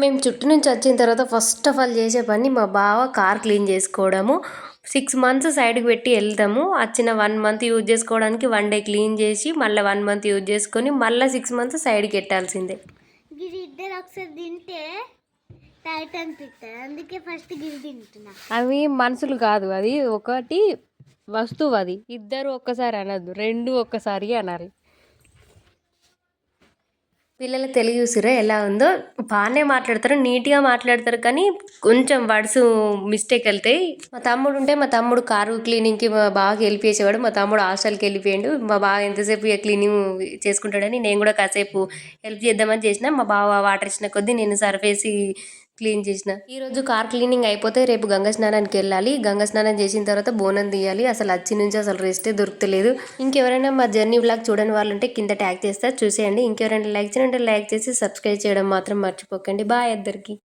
మేము చుట్టూ నుంచి వచ్చిన తర్వాత ఫస్ట్ ఆఫ్ ఆల్ చేసే పని మా బావ కార్ క్లీన్ చేసుకోవడము. సిక్స్ మంత్స్ సైడ్కి పెట్టి వెళ్తాము. వచ్చిన వన్ మంత్ యూజ్ చేసుకోవడానికి వన్ డే క్లీన్ చేసి మళ్ళీ వన్ మంత్ యూజ్ చేసుకొని మళ్ళీ సిక్స్ మంత్స్ సైడ్కి పెట్టాల్సిందే. గిరి ఇద్దరు ఒకసారి తింటే టైట్ అనిపిస్తుంది అందుకే ఫస్ట్ గిరి తింటున్నా. అవి మనుషులు కాదు. అది ఒకటి వస్తువు అది. ఇద్దరు ఒక్కసారి అనద్దు. రెండు ఒక్కసారి అనాలి. పిల్లల తెలుగు చూసిరా ఎలా ఉందో? బాగానే మాట్లాడతారు నీట్గా మాట్లాడతారు కానీ కొంచెం వర్డ్స్ మిస్టేక్ వెళ్తాయి మా తమ్ముడు ఉంటే మా తమ్ముడు కారు క్లీనింగ్కి మా బాగా హెల్ప్ చేసేవాడు. మా తమ్ముడు హాస్టల్కి వెళ్ళిపోయాడు. మా బావ ఎంతసేపు ఇక క్లీనింగ్ చేసుకుంటాడని నేను కూడా కాసేపు హెల్ప్ చేద్దామని చేసిన. మా బావ వాటర్ ఇచ్చిన కొద్దీ నేను సర్ఫేసి క్లీన్ చేసిన. ఈ రోజు కార్ క్లీనింగ్ అయిపోతే రేపు గంగ స్నానానికి వెళ్ళాలి. గంగ స్నానం చేసిన తర్వాత బోనం తీయాలి. అసలు వచ్చి నుంచి అసలు రెస్టే దొరుకుతలేదు. ఇంకెవరైనా మా జర్నీ బ్లాగ్ చూడని వాళ్ళు ఉంటే కింద ట్యాగ్ చేస్తే. చూసేయండి. ఇంకెవరైనా లైక్ చేయాలంటే లైక్ చేసి సబ్స్క్రైబ్ చేయడం మాత్రం మర్చిపోకండి. బాయ్ ఇద్దరికి